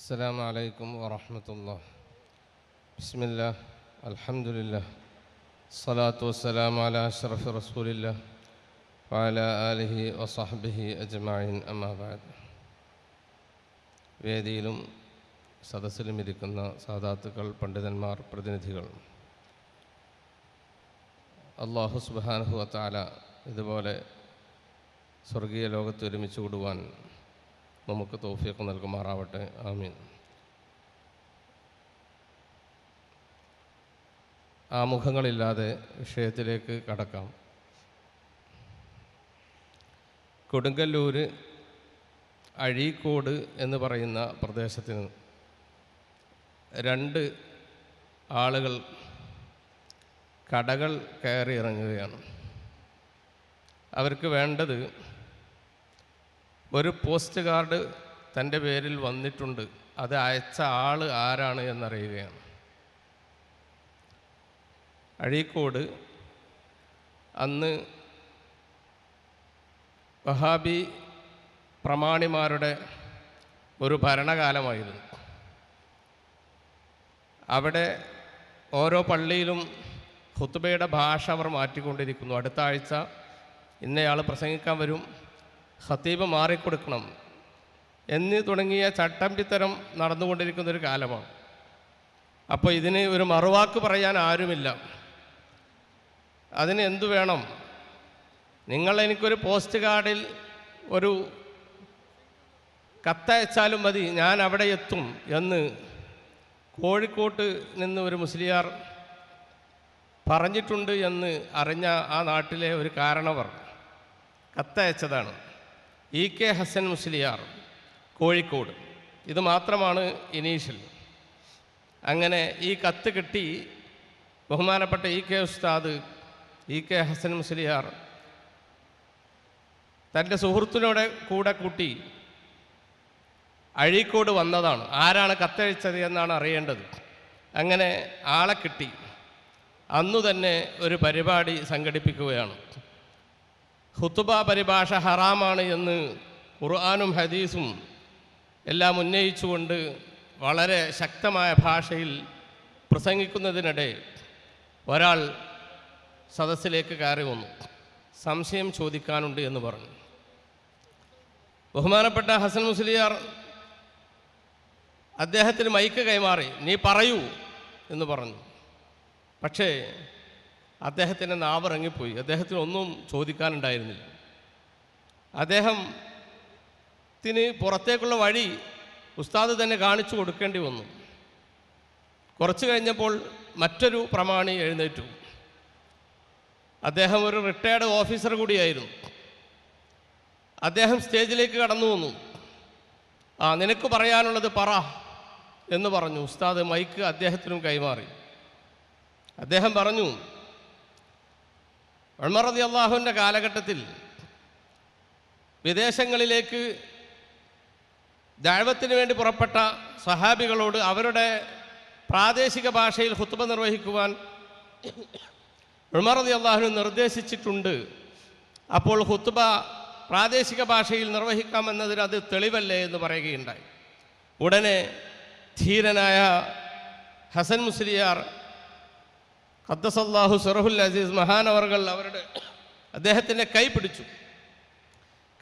السلام عليكم ورحمة الله بسم الله الحمد لله الصلاة والسلام على أشرف رسول الله وعلى آله وصحبه أجمعين أما بعد വേദിയിലും സദസ്സിലും ഇരിക്കുന്ന സാദാത്തുക്കൾ പണ്ഡിതന്മാർ പ്രതിനിധികൾ അള്ളാഹു സുബാനഹു താല ഇതുപോലെ സ്വർഗീയ ലോകത്ത് ഒരുമിച്ച് കൂടുവാൻ നമുക്ക് തോഫിയൊക്കെ നൽകുമാറാവട്ടെ. ആമീൻ. ആമുഖങ്ങളില്ലാതെ വിഷയത്തിലേക്ക് കടക്കാം. കൊടുങ്ങല്ലൂർ അഴീക്കോട് എന്ന് പറയുന്ന പ്രദേശത്തിന് രണ്ട് ആളുകൾ കടകൾ കയറി ഇറങ്ങുകയാണ്. അവർക്ക് വേണ്ടത് ഒരു പോസ്റ്റ് കാർഡ് തന്റെ പേരിൽ വന്നിട്ടുണ്ട്. അത് അയച്ച ആൾ ആരാണ് എന്നറിയുകയാണ്. അഴീക്കോട് അന്ന് വഹാബി പ്രമാണിമാരുടെ ഒരു ഭരണകാലമായിരുന്നു. അവിടെ ഓരോ പള്ളിയിലും ഹുത്തുബയുടെ ഭാഷ അവർ മാറ്റിക്കൊണ്ടിരിക്കുന്നു. അടുത്ത ആഴ്ച ഇന്നയാൾ പ്രസംഗിക്കാൻ വരും. ഖത്തീബ് മാറിക്കൊടുക്കണം എന്ന് തുടങ്ങിയ ചട്ടമ്പിത്തരം നടന്നുകൊണ്ടിരിക്കുന്ന ഒരു കാലമാണ്. അപ്പോൾ ഇതിന് ഒരു മറുവാക്ക് പറയാൻ ആരുമില്ല. അതിന് എന്തു വേണം? നിങ്ങൾ എനിക്കൊരു പോസ്റ്റ് കാർഡിൽ ഒരു കത്തയച്ചാലും മതി ഞാൻ അവിടെ എത്തും എന്ന് കോഴിക്കോട്ട് നിന്ന് ഒരു മുസ്ലിയാർ പറഞ്ഞിട്ടുണ്ട് എന്ന് അറിഞ്ഞ ആ നാട്ടിലെ ഒരു കാരണവർ കത്തയച്ചതാണ്. E K Hasan Musliyar Kozhikode. ഇത് മാത്രമാണ് ഇനീഷ്യൽ. അങ്ങനെ ഈ കത്ത് കിട്ടി ബഹുമാനപ്പെട്ട ഇ കെ ഉസ്താദ് ഇ കെ ഹസൻ മുസ്ലിയാർ. തന്റെ സുഹൃത്തിനോടെ കൂടെ കൂട്ടി അഴീക്കോട് വന്നതാണ്. ആരാണ് കത്തയച്ചത് എന്നാണ് അറിയേണ്ടത്. അങ്ങനെ ആളെ കിട്ടി. അന്നു തന്നെ ഒരു പരിപാടി സംഘടിപ്പിക്കുകയാണ്. ഹുത്തുബ പരിഭാഷ ഹറാമാണ് എന്ന് ഖുർആാനും ഹദീസും എല്ലാം ഉന്നയിച്ചുകൊണ്ട് വളരെ ശക്തമായ ഭാഷയിൽ പ്രസംഗിക്കുന്നതിനിടെ ഒരാൾ സദസ്സിലേക്ക് കയറി വന്നു. സംശയം ചോദിക്കാനുണ്ട് എന്ന് പറഞ്ഞു. ബഹുമാനപ്പെട്ട ഹസൻ മുസ്ലിയാർ അദ്ദേഹത്തിന് മൈക്ക് കൈമാറി നീ പറയൂ എന്ന് പറഞ്ഞു. പക്ഷേ അദ്ദേഹത്തിന്റെ നാവിറങ്ങിപ്പോയി. അദ്ദേഹത്തിന് ഒന്നും ചോദിക്കാനുണ്ടായിരുന്നില്ല അദ്ദേഹത്തിന് പുറത്തേക്കുള്ള വഴി ഉസ്താദ് തന്നെ കാണിച്ചു കൊടുക്കേണ്ടി വന്നു. കുറച്ച് കഴിഞ്ഞപ്പോൾ മറ്റൊരു പ്രമാണി എഴുന്നേറ്റു. അദ്ദേഹം ഒരു റിട്ടയർഡ് ഓഫീസർ കൂടിയായിരുന്നു. അദ്ദേഹം സ്റ്റേജിലേക്ക് കടന്നു വന്നു. ആ നിനക്ക് പറയാനുള്ളത് പറ എന്ന് പറഞ്ഞു. ഉസ്താദ് മൈക്ക് അദ്ദേഹത്തിനും കൈമാറി. അദ്ദേഹം പറഞ്ഞു ഉൾമറതി അള്ളാഹുവിന്റെ കാലഘട്ടത്തിൽ വിദേശങ്ങളിലേക്ക് ദൈവത്തിന് വേണ്ടി പുറപ്പെട്ട സഹാബികളോട് അവരുടെ പ്രാദേശിക ഭാഷയിൽ ഹുത്തുബ നിർവഹിക്കുവാൻ ഉൾമറതി അള്ളാഹുവിന് നിർദ്ദേശിച്ചിട്ടുണ്ട്. അപ്പോൾ ഹുത്തുബ പ്രാദേശിക ഭാഷയിൽ നിർവഹിക്കാമെന്നതിന് അത് തെളിവല്ലേ എന്ന് പറയുകയുണ്ടായി. ഉടനെ ധീരനായ ഹസൻ മുസ്ലിയാർ ഖദ്ദസല്ലാഹു സറഹുൽ അസീസ് മഹാനവർകൾ അവരുടെ അദ്ദേഹത്തിന്റെ കൈ പിടിച്ചു.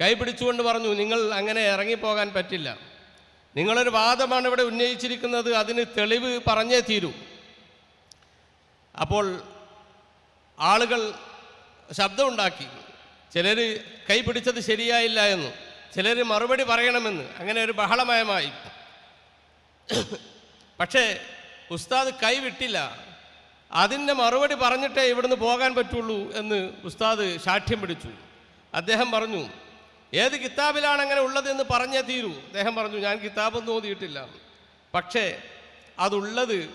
കൈ പിടിച്ചുകൊണ്ട് പറഞ്ഞു നിങ്ങൾ അങ്ങനെ ഇറങ്ങിപ്പോകാൻ പറ്റില്ല. നിങ്ങളൊരു വാദമാണ് ഇവിടെ ഉന്നയിച്ചിരിക്കുന്നത് അതിന് തെളിവ് പറഞ്ഞേ തീരൂ. അപ്പോൾ ആളുകൾ ശബ്ദമുണ്ടാക്കി. ചിലർ കൈ പിടിച്ചത് ശരിയായില്ല എന്ന് ചിലർ മറുപടി പറയണമെന്ന് അങ്ങനെ ഒരു ബഹളമയമായി. പക്ഷേ ഉസ്താദ് കൈ വിട്ടില്ല. അതിന്റെ മറുപടി പറഞ്ഞിട്ടേ ഇവിടുന്ന് പോകാൻ പറ്റുള്ളൂ എന്ന് ഉസ്താദ് സാക്ഷ്യം പിടിച്ചു. അദ്ദേഹം പറഞ്ഞു ഏത് കിതാബിലാണ് അങ്ങനെ ഉള്ളതെന്ന് പറഞ്ഞേ തീരൂ. അദ്ദേഹം പറഞ്ഞു ഞാൻ കിതാബൊന്നും ഓതിയിട്ടില്ല. പക്ഷേ അതുള്ളത്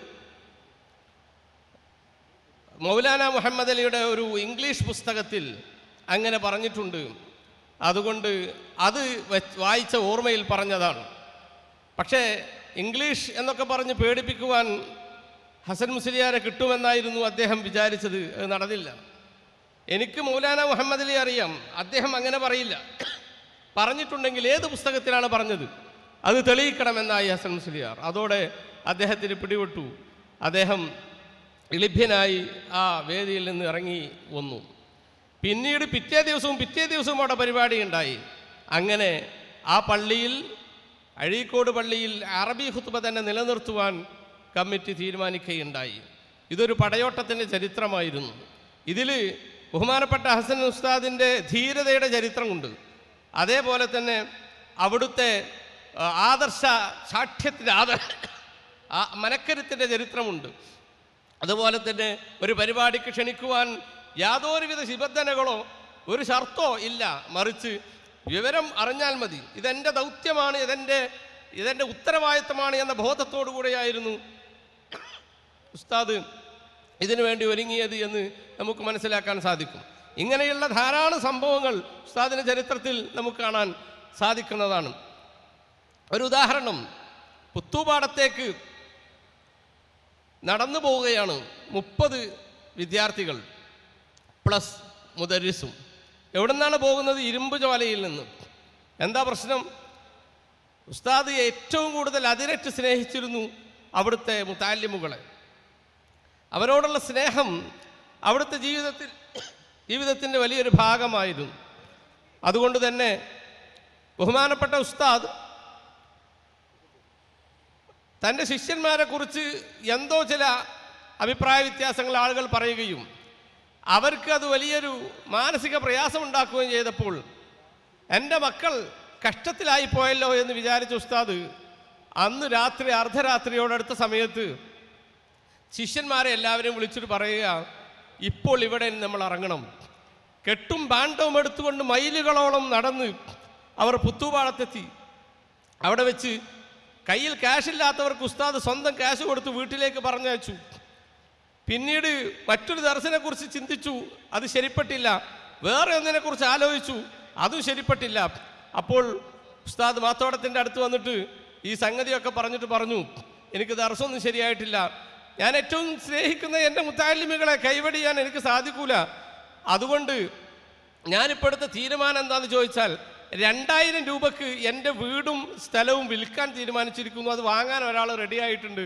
മൗലാന മുഹമ്മദ് അലിയുടെ ഒരു ഇംഗ്ലീഷ് പുസ്തകത്തിൽ അങ്ങനെ പറഞ്ഞിട്ടുണ്ട്. അതുകൊണ്ട് അത് വായിച്ച ഓർമ്മയിൽ പറഞ്ഞതാണ്. പക്ഷേ ഇംഗ്ലീഷ് എന്നൊക്കെ പറഞ്ഞ് പേടിപ്പിക്കുവാൻ ഹസൻ മുസ്ലിയാരെ കിട്ടുമെന്നായിരുന്നു അദ്ദേഹം വിചാരിച്ചത്. നടന്നില്ല. എനിക്ക് മൗലാന മുഹമ്മദ് അലി അറിയാം. അദ്ദേഹം അങ്ങനെ പറയില്ല. പറഞ്ഞിട്ടുണ്ടെങ്കിൽ ഏത് പുസ്തകത്തിലാണ് പറഞ്ഞത്? അത് തെളിയിക്കണമെന്നായി ഹസൻ മുസ്ലിയാർ. അതോടെ അദ്ദേഹത്തിന് പിടിവിട്ടു അദ്ദേഹം ഇളിഭ്യനായി ആ വേദിയിൽ നിന്ന് ഇറങ്ങി വന്നു. പിന്നീട് പിറ്റേ ദിവസവും പിറ്റേ ദിവസവും അവിടെ പരിപാടി ഉണ്ടായി. അങ്ങനെ ആ പള്ളിയിൽ അഴീക്കോട് പള്ളിയിൽ അറബി ഹുത്തുബ തന്നെ നിലനിർത്തുവാൻ കമ്മിറ്റി തീരുമാനിക്കുകയുണ്ടായി. ഇതൊരു പടയോട്ടത്തിന്റെ ചരിത്രമായിരുന്നു. ഇതിൽ ബഹുമാനപ്പെട്ട ഹസൻ ഉസ്താദിന്റെ ധീരതയുടെ ചരിത്രമുണ്ട്. അതേപോലെ തന്നെ അവിടുത്തെ ആദർശ സാക്ഷ്യത്തിന്റെ ആദർ മനക്കരുത്തിന്റെ ചരിത്രമുണ്ട്. അതുപോലെ തന്നെ ഒരു പരിപാടിക്ക് ക്ഷണിക്കുവാൻ യാതൊരുവിധ നിബന്ധനകളോ ഒരു ഷർത്തോ ഇല്ല. മറിച്ച് വിവരം അറിഞ്ഞാൽ മതി. ഇതെന്റെ ദൗത്യമാണ് ഇതെന്റെ ഇതെന്റെ ഉത്തരവാദിത്തമാണ് എന്ന ബോധത്തോടു കൂടെയായിരുന്നു ഉസ്താദ് ഇതിനു വേണ്ടി ഒരുങ്ങിയത് എന്ന് നമുക്ക് മനസ്സിലാക്കാൻ സാധിക്കും. ഇങ്ങനെയുള്ള ധാരാളം സംഭവങ്ങൾ ഉസ്താദിന്റെ ചരിത്രത്തിൽ നമുക്ക് കാണാൻ സാധിക്കുന്നതാണ്. ഒരു ഉദാഹരണം പുത്തുപാടത്തേക്ക് നടന്നു പോവുകയാണ് മുപ്പത് വിദ്യാർത്ഥികൾ പ്ലസ് മുദരിസും. എവിടെ നിന്നാണ് പോകുന്നത്? ഇരുമ്പ് ചോലയിൽ നിന്ന്. എന്താ പ്രശ്നം? ഉസ്താദ് ഏറ്റവും കൂടുതൽ അതിരറ്റ് സ്നേഹിച്ചിരുന്നു അവിടുത്തെ മുത്താലിമുകളെ. അവരോടുള്ള സ്നേഹം അവിടുത്തെ ജീവിതത്തിൽ ജീവിതത്തിന്റെ വലിയൊരു ഭാഗമായിരുന്നു. അതുകൊണ്ട് തന്നെ ബഹുമാനപ്പെട്ട ഉസ്താദ് തന്റെ ശിഷ്യന്മാരെ കുറിച്ച് എന്തോ ചില അഭിപ്രായ വ്യത്യാസങ്ങൾ ആളുകൾ പറയുകയും അവർക്ക് അത് വലിയൊരു മാനസിക പ്രയാസം ഉണ്ടാക്കുകയും ചെയ്തപ്പോൾ എന്റെ മക്കൾ കഷ്ടത്തിലായി പോയല്ലോ എന്ന് വിചാരിച്ച ഉസ്താദ് അന്ന് രാത്രി അർദ്ധരാത്രിയോടടുത്ത സമയത്ത് ശിഷ്യന്മാരെ എല്ലാവരെയും വിളിച്ചിട്ട് പറയുക ഇപ്പോൾ ഇവിടെ നമ്മൾ ഇറങ്ങണം. കെട്ടും പാണ്ഡവും എടുത്തുകൊണ്ട് മൈലുകളോളം നടന്ന് അവർ പുത്തുപാളത്തെത്തി. അവിടെ വെച്ച് കയ്യിൽ ക്യാഷ് ഇല്ലാത്തവർക്ക് ഉസ്താദ് സ്വന്തം ക്യാഷ് കൊടുത്ത് വീട്ടിലേക്ക് പറഞ്ഞയച്ചു. പിന്നീട് മറ്റൊരു ദർശനെക്കുറിച്ച് ചിന്തിച്ചു അത് ശരിപ്പെട്ടില്ല. വേറെ ഒന്നിനെക്കുറിച്ച് ആലോചിച്ചു അതും ശരിപ്പെട്ടില്ല. അപ്പോൾ ഉസ്താദ് മാത്തോടത്തിന്റെ അടുത്ത് വന്നിട്ട് ഈ സംഗതിയൊക്കെ പറഞ്ഞിട്ട് പറഞ്ഞു എനിക്ക് ദർശനമൊന്നും ശരിയായിട്ടില്ല. ഞാൻ ഏറ്റവും സ്നേഹിക്കുന്ന എന്റെ മുത്താലിമികളെ കൈവടിയാൻ എനിക്ക് സാധിക്കൂല. അതുകൊണ്ട് ഞാനിപ്പോൾ എടുത്ത തീരുമാനം എന്താണെന്ന് ചോദിച്ചാൽ രണ്ടായിരം രൂപക്ക് എന്റെ വീടും സ്ഥലവും വിൽക്കാൻ തീരുമാനിച്ചിരിക്കുന്നു. അത് വാങ്ങാൻ ഒരാൾ റെഡി ആയിട്ടുണ്ട്.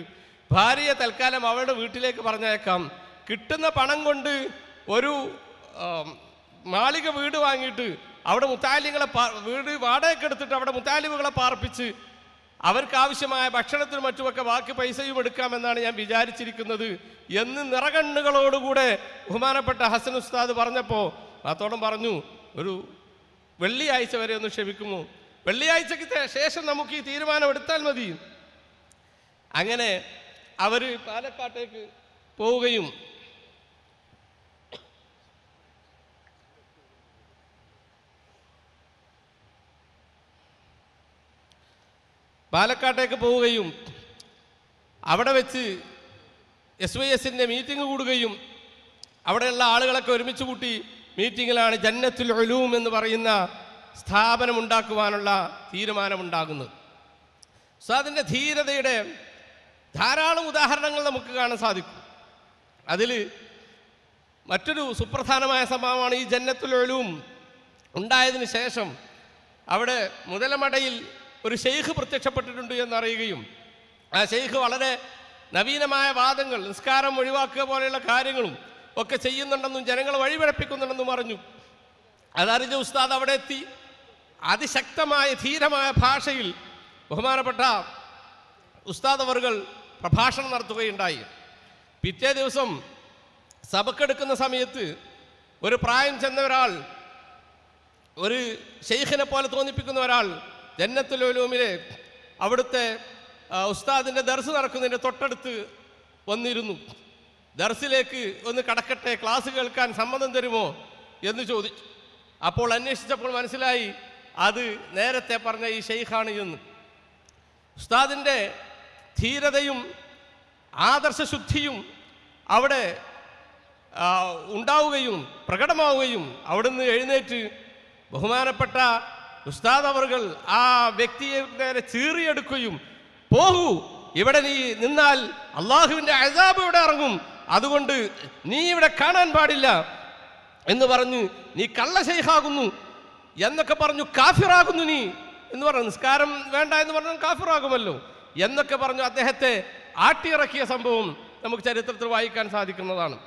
ഭാര്യയെ തൽക്കാലം അവളുടെ വീട്ടിലേക്ക് പറഞ്ഞേക്കാം കിട്ടുന്ന പണം കൊണ്ട് ഒരു മാളിക വീട് വാങ്ങിയിട്ട് അവിടെ മുത്താലിങ്ങളെ വീട് വാടകയ്ക്ക് എടുത്തിട്ട് അവിടെ മുത്താലിമുകളെ പാർപ്പിച്ച് അവർക്ക് ആവശ്യമായ ഭക്ഷണത്തിനും മറ്റുമൊക്കെ ബാക്കി പൈസയും എടുക്കാമെന്നാണ് ഞാൻ വിചാരിച്ചിരിക്കുന്നത് എന്ന് നിറകണ്ണുകളോടുകൂടെ ബഹുമാനപ്പെട്ട ഹസൻ ഉസ്താദ് പറഞ്ഞപ്പോൾ അതോടം പറഞ്ഞു ഒരു വെള്ളിയാഴ്ച വരെ ഒന്ന് ക്ഷമിക്കുമോ? വെള്ളിയാഴ്ചക്ക് ശേഷം നമുക്ക് ഈ തീരുമാനം എടുത്താൽ മതി. അങ്ങനെ അവർ പാലക്കാട്ടേക്ക് പോവുകയും പാലക്കാട്ടേക്ക് പോവുകയും അവിടെ വെച്ച് എസ് വൈ എസിന്റെ മീറ്റിംഗ് കൂടുകയും അവിടെയുള്ള ആളുകളൊക്കെ ഒരുമിച്ച് കൂട്ടി മീറ്റിങ്ങിലാണ് ജന്നത്തുൽ ഒലൂം എന്ന് പറയുന്ന സ്ഥാപനമുണ്ടാക്കുവാനുള്ള തീരുമാനമുണ്ടാകുന്നത്. സോ അതിന്റെ ധീരതയുടെ ധാരാളം ഉദാഹരണങ്ങൾ നമുക്ക് കാണാൻ സാധിക്കും. അതിൽ മറ്റൊരു സുപ്രധാനമായ സംഭവമാണ് ഈ ജന്നത്തുൽ ഒലൂം ഉണ്ടായതിനു ശേഷം അവിടെ മുതലമടയിൽ ഒരു ഷെയ്ഖ് പ്രത്യക്ഷപ്പെട്ടിട്ടുണ്ട് എന്നറിയുകയും ആ ഷെയ്ഖ് വളരെ നവീനമായ വാദങ്ങൾ നിസ്കാരം ഒഴിവാക്കുക പോലെയുള്ള കാര്യങ്ങളും ഒക്കെ ചെയ്യുന്നുണ്ടെന്നും ജനങ്ങളെ വഴിപിഴപ്പിക്കുന്നുണ്ടെന്നും അറിഞ്ഞു. അതറിഞ്ഞ ഉസ്താദ് അവിടെ എത്തി. അതിശക്തമായ ധീരമായ ഭാഷയിൽ ബഹുമാനപ്പെട്ട ഉസ്താദ് അവർകൾ പ്രഭാഷണം നടത്തുകയുണ്ടായി. പിറ്റേ ദിവസം സഭക്കെടുക്കുന്ന സമയത്ത് ഒരു പ്രായം ചെന്ന ഒരാൾ ഒരു ഷെയ്ഖിനെ പോലെ തോന്നിപ്പിക്കുന്ന ഒരാൾ ജന്നത്തുലോലൂമിലെ അവിടുത്തെ ഉസ്താദിന്റെ ദർസ് നടക്കുന്നതിന്റെ തൊട്ടടുത്ത് വന്നിരുന്നു. ദർസിലേക്ക് ഒന്ന് കടക്കട്ടെ ക്ലാസ് കേൾക്കാൻ സമ്മതം തരുമോ എന്ന് ചോദിച്ചു അപ്പോൾ അന്വേഷിച്ചപ്പോൾ മനസ്സിലായി അത് നേരത്തെ പറഞ്ഞ ഈ ഷെയ്ഖാണ് എന്ന്. ഉസ്താദിന്റെ ധീരതയും ആദർശശുദ്ധിയും അവിടെ ഉണ്ടാവുകയും പ്രകടമാവുകയും അവിടുന്ന് എഴുന്നേറ്റ് ബഹുമാനപ്പെട്ട ഉസ്താദ് അവർകൾ ആ വ്യക്തിയെ നേരെ ചീറിയെടുക്കുകയും പോകൂ ഇവിടെ നീ നിന്നാൽ അള്ളാഹുവിന്റെ അസാബ് ഇവിടെ ഇറങ്ങും. അതുകൊണ്ട് നീ ഇവിടെ കാണാൻ പാടില്ല. എന്ന് പറഞ്ഞ് നീ കള്ള ശൈഖാകുന്നു. എന്നൊക്കെ പറഞ്ഞു കാഫിറാകുന്നു നീ. എന്ന് പറഞ്ഞു നിസ്കാരം വേണ്ട എന്ന് പറഞ്ഞാൽ കാഫിറാകുമല്ലോ. എന്നൊക്കെ പറഞ്ഞു അദ്ദേഹത്തെ ആട്ടിയിറക്കിയ സംഭവം നമുക്ക് ചരിത്രത്തിൽ വായിക്കാൻ സാധിക്കുന്നതാണ്.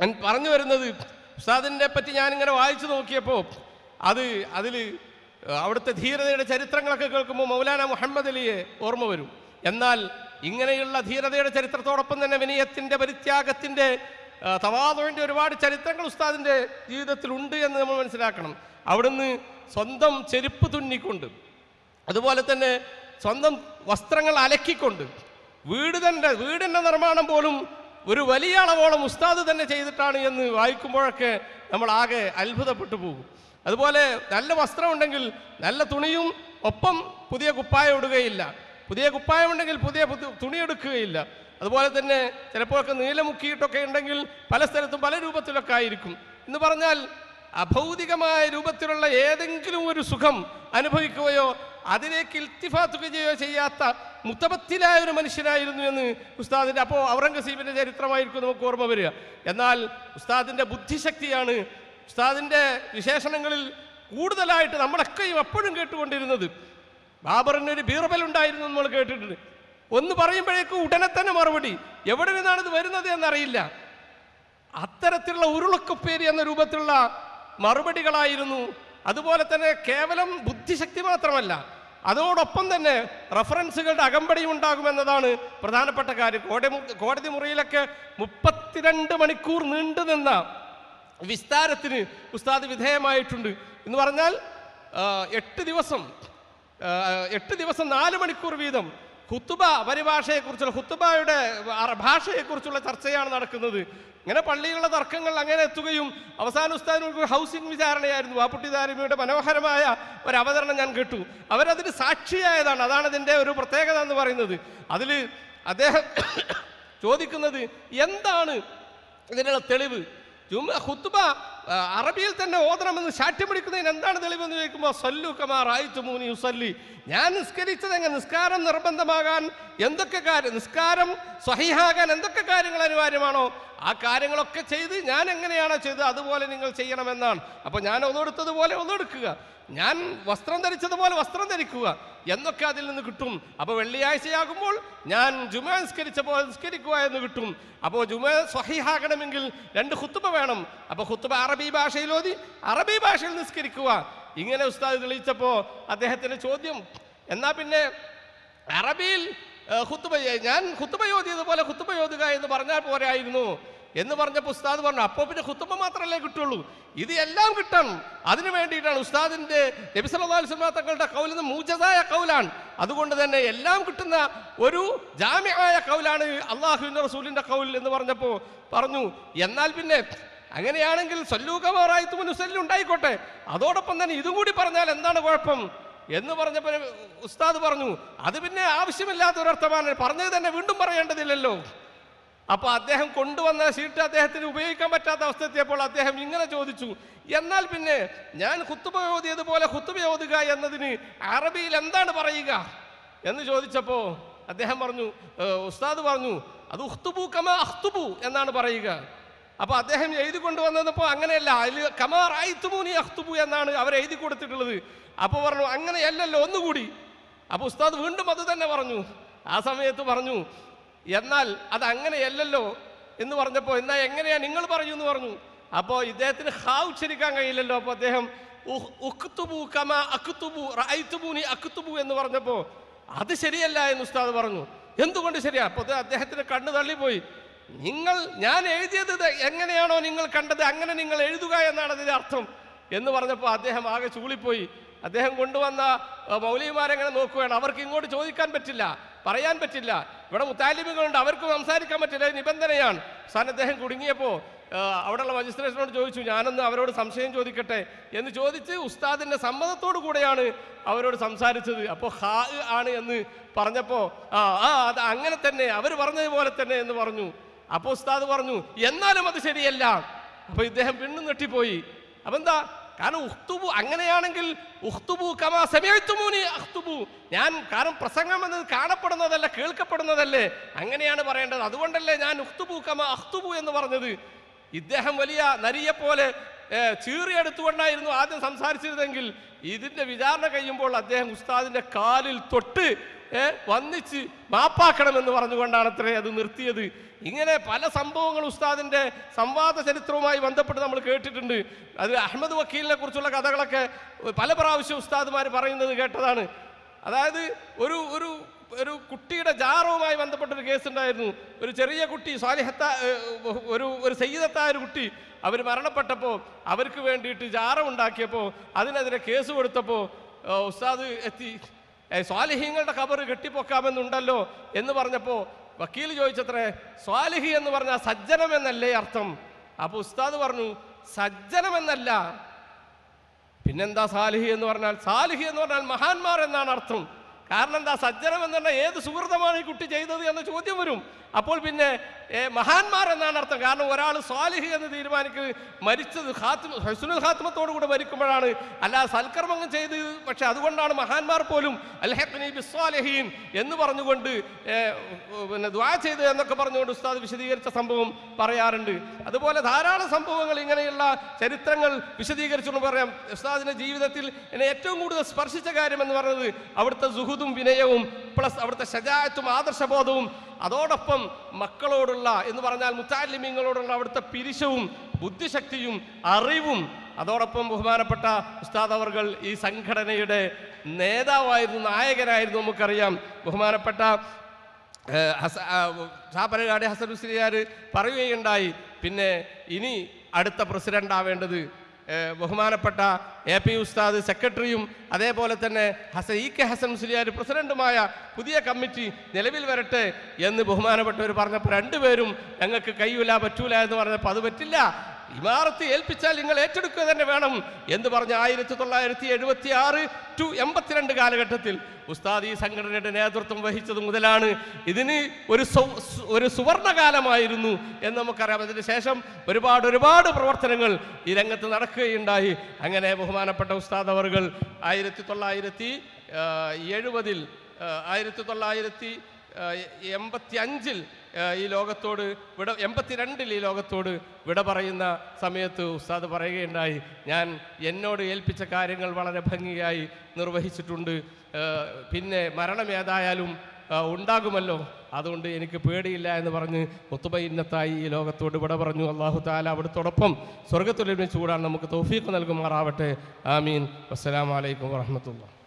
ഞാൻ പറഞ്ഞു വരുന്നത് ഉസ്താദിനെ പറ്റി ഞാനിങ്ങനെ വായിച്ചു നോക്കിയപ്പോൾ അത് അതിൽ അവിടുത്തെ ധീരതയുടെ ചരിത്രങ്ങളൊക്കെ കേൾക്കുമ്പോൾ മൗലാന മുഹമ്മദ് അലിയെ ഓർമ്മ വരും. എന്നാൽ ഇങ്ങനെയുള്ള ധീരതയുടെ ചരിത്രത്തോടൊപ്പം തന്നെ വിനയത്തിന്റെ പരിത്യാഗത്തിന്റെ തവാദോന്റെ ഒരുപാട് ചരിത്രങ്ങൾ ഉസ്താദിന്റെ ജീവിതത്തിൽ ഉണ്ട് എന്ന് നമ്മൾ മനസ്സിലാക്കണം. അവിടുന്ന് സ്വന്തം ചെരുപ്പ് തുന്നിക്കൊണ്ട് അതുപോലെ തന്നെ സ്വന്തം വസ്ത്രങ്ങൾ അലക്കിക്കൊണ്ട് വീട് തന്നെ വീടിന്റെ നിർമ്മാണം പോലും ഒരു വലിയ അളവോളം ഉസ്താദ് തന്നെ ചെയ്തിട്ടാണ് എന്ന് വായിക്കുമ്പോഴൊക്കെ നമ്മൾ ആകെ അത്ഭുതപ്പെട്ടു പോകും. അതുപോലെ നല്ല വസ്ത്രമുണ്ടെങ്കിൽ നല്ല തുണിയും ഒപ്പം പുതിയ കുപ്പായം ഇടുകയില്ല. പുതിയ കുപ്പായം ഉണ്ടെങ്കിൽ പുതിയ പുതു- തുണി എടുക്കുകയില്ല. അതുപോലെ തന്നെ ചിലപ്പോഴൊക്കെ നീലമുക്കിയിട്ടൊക്കെ ഉണ്ടെങ്കിൽ പല സ്ഥലത്തും പല രൂപത്തിലൊക്കെ ആയിരിക്കും. എന്ന് പറഞ്ഞാൽ അഭൗതികമായ രൂപത്തിലുള്ള ഏതെങ്കിലും ഒരു സുഖം അനുഭവിക്കുകയോ അതിലേക്ക് ഇൽത്തിഫാത്തുകയോ ചെയ്യാത്ത മുത്തബത്തിലായ ഒരു മനുഷ്യനായിരുന്നു എന്ന് ഉസ്താദിന്റെ അപ്പോൾ ഔറംഗസീബിന്റെ ചരിത്രമായിരിക്കും നമുക്ക് ഓർമ്മ വരിക. എന്നാൽ ഉസ്താദിന്റെ ബുദ്ധിശക്തിയാണ് ഉസ്താദിന്റെ വിശേഷണങ്ങളിൽ കൂടുതലായിട്ട് നമ്മളൊക്കെയും എപ്പോഴും കേട്ടുകൊണ്ടിരുന്നത്. ബാബറിനൊരു ബീർബൽ ഉണ്ടായിരുന്നു നമ്മൾ കേട്ടിട്ടുണ്ട്. ഒന്ന് പറയുമ്പോഴേക്കും ഉടനെ തന്നെ മറുപടി. എവിടെ നിന്നാണ് ഇത് വരുന്നത് എന്നറിയില്ല. അത്തരത്തിലുള്ള ഉരുളക്കുപ്പേരി എന്ന രൂപത്തിലുള്ള മറുപടികളായിരുന്നു. അതുപോലെ തന്നെ കേവലം ബുദ്ധിശക്തി മാത്രമല്ല അതോടൊപ്പം തന്നെ റഫറൻസുകളുടെ അകമ്പടിയും ഉണ്ടാകുമെന്നതാണ് പ്രധാനപ്പെട്ട കാര്യം. കോടതി കോടതി മുറിയിലൊക്കെ മുപ്പത്തിരണ്ട് മണിക്കൂർ നീണ്ടു നിന്ന വിസ്താരത്തിന് ഉസ്താദ് വിധേയമായിട്ടുണ്ട്. എന്ന് പറഞ്ഞാൽ എട്ട് ദിവസം എട്ട് ദിവസം നാല് മണിക്കൂർ വീതം ഹുത്തുബ പരിഭാഷയെക്കുറിച്ചുള്ള ഹുത്തുബയുടെ ഭാഷയെക്കുറിച്ചുള്ള ചർച്ചയാണ് നടക്കുന്നത്. ഇങ്ങനെ പള്ളിയിലുള്ള തർക്കങ്ങൾ അങ്ങനെ എത്തുകയും അവസാന ഉസ്താദിന് ഹൗസിംഗ് വിചാരണയായിരുന്നു. ആ പുട്ടിദാരിമിയുടെ മനോഹരമായ ഒരു അവതരണം ഞാൻ കേട്ടു. അവരതിന് സാക്ഷിയായതാണ്. അതാണ് അതിന്റെ ഒരു പ്രത്യേകത എന്ന് പറയുന്നത്. അതിൽ അദ്ദേഹം ചോദിക്കുന്നത് എന്താണ് ഇതിനുള്ള തെളിവ്? ജുമ ഹുത്തുബ അറബിയിൽ തന്നെ ഓതണമെന്ന് ശാഠ്യം പിടിക്കുന്നതിന് എന്താണ് തെളിവെന്ന് ചോദിക്കുമ്പോൾ സല്ലു കമാർ ആയിത്തു മൂനി യുസല്ലി. ഞാൻ നിസ്കരിച്ചത് എങ്ങനെ? നിസ്കാരം നിർബന്ധമാകാൻ എന്തൊക്കെ കാര്യം? നിസ്കാരം സ്വഹിഹാകാൻ എന്തൊക്കെ കാര്യങ്ങൾ അനിവാര്യമാണോ? ആ കാര്യങ്ങളൊക്കെ ചെയ്ത് ഞാൻ എങ്ങനെയാണോ ചെയ്തത്? അതുപോലെ നിങ്ങൾ ചെയ്യണമെന്നാണ്. അപ്പോൾ ഞാൻ ഒന്നെടുത്തതുപോലെ ഒന്നെടുക്കുക. ഞാൻ വസ്ത്രം ധരിച്ചതുപോലെ വസ്ത്രം ധരിക്കുക. എന്നൊക്കെ അതിൽ നിന്ന് കിട്ടും. അപ്പോൾ വെള്ളിയാഴ്ചയാകുമ്പോൾ ഞാൻ ജുമ പോലെ നിസ്കരിക്കുക എന്ന് കിട്ടും. അപ്പോൾ ജുമ സ്വഹിഹാകണമെങ്കിൽ രണ്ട് ഹുത്തുബ വേണം. അപ്പോൾ ഹുത്തുബ അറബി ഭാഷയിൽ ഓതി അറബി ഭാഷയിൽ നിസ്കരിക്കുക. ഇങ്ങനെ ഉസ്താദ് തെളിയിച്ചപ്പോൾ അദ്ദേഹത്തിന്റെ ചോദ്യം എന്നാൽ പിന്നെ അറബിയിൽ ഹുത്തുബ ഞാൻ ഹുത്തുബ യോതിയതുപോലെ ഹുത്തുബ യോതുക എന്ന് പറഞ്ഞാൽ പോരായിരുന്നു. എന്ന് പറഞ്ഞപ്പോൾ ഉസ്താദ് പറഞ്ഞു അപ്പോൾ പിന്നെ ഖുത്തുബ മാത്രമല്ലേ കിട്ടുള്ളൂ? ഇത് എല്ലാം കിട്ടണം. അതിനു വേണ്ടിയിട്ടാണ് ഉസ്താദിന്റെ നബിസലാത്തങ്ങളുടെ തങ്ങളുടെ കൗലിൽ മൂജതായ കൗലാണ്. അതുകൊണ്ട് തന്നെ എല്ലാം കിട്ടുന്ന ഒരു ജാമ്യമായ കൗലാണ് അള്ളാഹുവിന്റെ റസൂലിന്റെ കൗൽ എന്ന് പറഞ്ഞപ്പോൾ പറഞ്ഞു എന്നാൽ പിന്നെ അങ്ങനെയാണെങ്കിൽ ഉണ്ടായിക്കോട്ടെ. അതോടൊപ്പം തന്നെ ഇതും കൂടി പറഞ്ഞാൽ എന്താണ് കുഴപ്പം? എന്ന് പറഞ്ഞപ്പോൾ ഉസ്താദ് പറഞ്ഞു അത് പിന്നെ ആവശ്യമില്ലാത്ത ഒരർത്ഥമാണ് പറഞ്ഞത് തന്നെ വീണ്ടും പറയേണ്ടതില്ലല്ലോ. അപ്പോൾ അദ്ദേഹം കൊണ്ടുവന്ന ഷീട്ട് അദ്ദേഹത്തിന് ഉപയോഗിക്കാൻ പറ്റാത്ത അവസ്ഥ എത്തിയപ്പോൾ അദ്ദേഹം ഇങ്ങനെ ചോദിച്ചു എന്നാൽ പിന്നെ ഞാൻ കുത്തുബ ഓതിയതുപോലെ കുത്തുബ ഓതുക എന്നതിന് അറബിയിൽ എന്താണ് പറയുക? എന്ന് ചോദിച്ചപ്പോൾ അദ്ദേഹം പറഞ്ഞു ഉസ്താദ് പറഞ്ഞു അത് ഉഖ്തുബു കമ അഖ്തുബു എന്നാണ് പറയുക. അപ്പോൾ അദ്ദേഹം എഴുതി കൊണ്ടുവന്നപ്പോൾ അങ്ങനെയല്ല അതിൽ കമാർ ആയിത്തുമൂനി അഖ്തുബു എന്നാണ് അവർ എഴുതി കൊടുത്തിട്ടുള്ളത്. അപ്പോൾ പറഞ്ഞു അങ്ങനെയല്ലല്ലോ ഒന്നുകൂടി. അപ്പോൾ ഉസ്താദ് വീണ്ടും അത് തന്നെ പറഞ്ഞു. ആ സമയത്ത് പറഞ്ഞു എന്നാൽ അത് അങ്ങനെയല്ലല്ലോ എന്ന് പറഞ്ഞപ്പോൾ എന്നാ എങ്ങനെയാ നിങ്ങൾ പറയൂ എന്ന് പറഞ്ഞു. അപ്പോൾ ഇദ്ദേഹത്തിന് ഹാ ഉച്ചരിക്കാൻ കഴിയില്ലല്ലോ. അപ്പോൾ അദ്ദേഹം എന്ന് പറഞ്ഞപ്പോൾ അത് ശരിയല്ല എന്ന് ഉസ്താദ് പറഞ്ഞു. എന്തുകൊണ്ട് ശരിയാ? അപ്പോൾ അദ്ദേഹത്തിന് കണ്ണു തള്ളിപ്പോയി. നിങ്ങൾ ഞാൻ എഴുതിയത് എങ്ങനെയാണോ നിങ്ങൾ കണ്ടത് അങ്ങനെ നിങ്ങൾ എഴുതുക എന്നാണ് അതിന്റെ അർത്ഥം എന്ന് പറഞ്ഞപ്പോൾ അദ്ദേഹം ആകെ ചൂളിപ്പോയി. അദ്ദേഹം കൊണ്ടുവന്ന മൗലിമാരെങ്ങനെ നോക്കുകയാണ്. അവർക്ക് ഇങ്ങോട്ട് ചോദിക്കാൻ പറ്റില്ല പറയാൻ പറ്റില്ല. ഇവിടെ മുത്താലിമുകളുണ്ട് അവർക്ക് സംസാരിക്കാൻ പറ്റില്ല. നിബന്ധനയാണ്. സാൻ അദ്ദേഹം കുടുങ്ങിയപ്പോൾ അവിടെയുള്ള മജിസ്ട്രേഷനോട് ചോദിച്ചു ഞാനൊന്ന് അവരോട് സംശയം ചോദിക്കട്ടെ? എന്ന് ചോദിച്ച് ഉസ്താദിന്റെ സമ്മതത്തോടു കൂടെയാണ് അവരോട് സംസാരിച്ചത്. അപ്പോൾ ഹാ ആണ് എന്ന് പറഞ്ഞപ്പോൾ ആ ആ അത് അങ്ങനെ തന്നെ അവർ പറഞ്ഞതുപോലെ തന്നെ എന്ന് പറഞ്ഞു. അപ്പോൾ ഉസ്താദ് പറഞ്ഞു എന്നാലും അത് ശരിയല്ല. അപ്പോൾ ഇദ്ദേഹം വീണ്ടും നെട്ടിപ്പോയി അപ്പം എന്താ കാരണം ഉഖ്തുബു അങ്ങനെയാണെങ്കിൽ ഉഖ്തുബു കമാ സമയത്തുമൂനി അഖ്തുബു. ഞാൻ കാരണം പ്രസംഗം എന്നത് കാണപ്പെടുന്നതല്ല കേൾക്കപ്പെടുന്നതല്ലേ? അങ്ങനെയാണ് പറയേണ്ടത്. അതുകൊണ്ടല്ലേ ഞാൻ ഉഖ്തുബു കമാ അഖ്തുബു എന്ന് പറഞ്ഞത്. ഇദ്ദേഹം വലിയ നരിയെ പോലെ ചീറിയെടുത്തുകൊണ്ടായിരുന്നു ആദ്യം സംസാരിച്ചിരുന്നെങ്കിൽ ഇതിന്റെ വിചാരണ കഴിയുമ്പോൾ അദ്ദേഹം ഉസ്താദിന്റെ കാലിൽ തൊട്ട് വന്നിച്ച് മാപ്പാക്കണമെന്ന് പറഞ്ഞുകൊണ്ടാണ് അത്രേ അത് നിർത്തിയത്. ഇങ്ങനെ പല സംഭവങ്ങൾ ഉസ്താദിന്റെ സംവാദ ചരിത്രവുമായി ബന്ധപ്പെട്ട് നമ്മൾ കേട്ടിട്ടുണ്ട്. അത് അഹമ്മദ് വക്കീലിനെ കുറിച്ചുള്ള കഥകളൊക്കെ പല പ്രാവശ്യം ഉസ്താദുമാർ പറയുന്നത് കേട്ടതാണ്. അതായത് ഒരു ഒരു ഒരു കുട്ടിയുടെ ജാറവുമായി ബന്ധപ്പെട്ടൊരു കേസ് ഉണ്ടായിരുന്നു ഒരു ചെറിയ കുട്ടി സ്വാലിഹത്ത ഒരു ഒരു സയ്യിദത്തായ ഒരു കുട്ടി അവർ മരണപ്പെട്ടപ്പോൾ അവർക്ക് വേണ്ടിയിട്ട് ജാറ ഉണ്ടാക്കിയപ്പോൾ അതിനെതിരെ കേസ് കൊടുത്തപ്പോൾ ഉസ്താദ് എത്തി സ്വാലിഹീങ്ങളുടെ കബറ് കെട്ടിപ്പൊക്കാമെന്നുണ്ടല്ലോ എന്ന് പറഞ്ഞപ്പോൾ വക്കീൽ ചോദിച്ചത്രേ സ്വാലിഹി എന്ന് പറഞ്ഞാൽ സജ്ജനം എന്നല്ലേ അർത്ഥം? അപ്പോൾ ഉസ്താദ് പറഞ്ഞു സജ്ജനം എന്നല്ല. പിന്നെന്താ സാലിഹി എന്ന് പറഞ്ഞാൽ സാലിഹി എന്ന് പറഞ്ഞാൽ മഹാന്മാർ എന്നാണ് അർത്ഥം. കാരണം എന്താ? സജ്ജനം എന്ന് പറഞ്ഞാൽ ഏത് സുഹൃതമാണ് ഈ കുട്ടി ചെയ്തത് എന്ന ചോദ്യം വരും. അപ്പോൾ പിന്നെ മഹാന്മാർ എന്നാണ് അർത്ഥം. കാരണം ഒരാൾ സ്വാലിഹ് എന്ന് തീരുമാനിക്കുന്നത് മരിച്ചത് ഹാത്മ ഹസുനുൽ ഹാത്മത്തോടു കൂടെ മരിക്കുമ്പോഴാണ്. അല്ല സൽക്കർമ്മങ്ങൾ ചെയ്ത്. പക്ഷെ അതുകൊണ്ടാണ് മഹാന്മാർ പോലും അൽഹഖ്നി ബിസ്വാലഹീൻ എന്ന് പറഞ്ഞുകൊണ്ട് പിന്നെ ദ്വാ ചെയ്ത് എന്നൊക്കെ പറഞ്ഞുകൊണ്ട് ഉസ്താദ് വിശദീകരിച്ച സംഭവം പറയാറുണ്ട്. അതുപോലെ ധാരാളം സംഭവങ്ങൾ ഇങ്ങനെയുള്ള ചരിത്രങ്ങൾ വിശദീകരിച്ചുകൊണ്ട് പറയാം. ഉസ്താദിന്റെ ജീവിതത്തിൽ എന്നെ ഏറ്റവും കൂടുതൽ സ്പർശിച്ച കാര്യം എന്ന് പറയുന്നത് അവിടുത്തെ സുഹുദും വിനയവും പ്ലസ് അവിടുത്തെ ശജായത്തും ആദർശബോധവും അതോടൊപ്പം മക്കളോടുള്ള എന്ന് പറഞ്ഞാൽ മുത്താലിമ്യങ്ങളോടുള്ള അവിടുത്തെ പിരിശവും ബുദ്ധിശക്തിയും അറിവും. അതോടൊപ്പം ബഹുമാനപ്പെട്ട ഉസ്താദ് അവർകൾ ഈ സംഘടനയുടെ നേതാവായിരുന്നു നായകനായിരുന്നു നമുക്കറിയാം. ബഹുമാനപ്പെട്ട ഹസ- ഹസൻ ഹുസ്ലിയാർ പറയുകയുണ്ടായി. പിന്നെ ഇനി അടുത്ത പ്രസിഡന്റ് ആവേണ്ടത് ബഹുമാനപ്പെട്ട എ പി ഉസ്താദ് സെക്രട്ടറിയും അതേപോലെ തന്നെ ഹസൻ ഇ കെ ഹസൻ മുസ്ലിയാർ പ്രസിഡന്റുമായ പുതിയ കമ്മിറ്റി നിലവിൽ വരട്ടെ എന്ന് ബഹുമാനപ്പെട്ടവർ പറഞ്ഞപ്പോൾ രണ്ടുപേരും ഞങ്ങൾക്ക് കയ്യൂല പറ്റൂല എന്ന് പറഞ്ഞപ്പോൾ അത് പറ്റില്ല. ഇമാറത്ത് ഏൽപ്പിച്ചാൽ നിങ്ങൾ ഏറ്റെടുക്കുക തന്നെ വേണം എന്ന് പറഞ്ഞ ആയിരത്തി തൊള്ളായിരത്തി എഴുപത്തി ആറ് ടു എൺപത്തിരണ്ട് കാലഘട്ടത്തിൽ ഉസ്താദ് ഈ സംഘടനയുടെ നേതൃത്വം വഹിച്ചത് മുതലാണ്. ഇതിന് ഒരു ഒരു സുവർണകാലമായിരുന്നു എന്ന് നമുക്കറിയാം. അതിന് ശേഷം ഒരുപാട് ഒരുപാട് പ്രവർത്തനങ്ങൾ ഈ രംഗത്ത് നടക്കുകയുണ്ടായി. അങ്ങനെ ബഹുമാനപ്പെട്ട ഉസ്താദ് അവർകൾ ആയിരത്തി തൊള്ളായിരത്തി എഴുപതിൽ ആയിരത്തി തൊള്ളായിരത്തി എൺപത്തി അഞ്ചിൽ ഈ ലോകത്തോട് വിട എൺപത്തിരണ്ടിൽ ഈ ലോകത്തോട് വിട പറയുന്ന സമയത്ത് ഉസ്താദ് പറയുകയുണ്ടായി ഞാൻ എന്നോട് ഏൽപ്പിച്ച കാര്യങ്ങൾ വളരെ ഭംഗിയായി നിർവഹിച്ചിട്ടുണ്ട്. പിന്നെ മരണം ഏതായാലും ഉണ്ടാകുമല്ലോ. അതുകൊണ്ട് എനിക്ക് പേടിയില്ല എന്ന് പറഞ്ഞ് മുത്തുബൈന്നത്തായി ഈ ലോകത്തോട് വിട പറഞ്ഞു. അള്ളാഹു താല അവിടുത്തോടൊപ്പം സ്വർഗത്തൊലിമിച്ച് കൂടാൻ നമുക്ക് തൗഫീഖ് നൽകുമാറാവട്ടെ. ആമീൻ. അസ്സലാമലൈക്കും വാഹമത്തുള്ള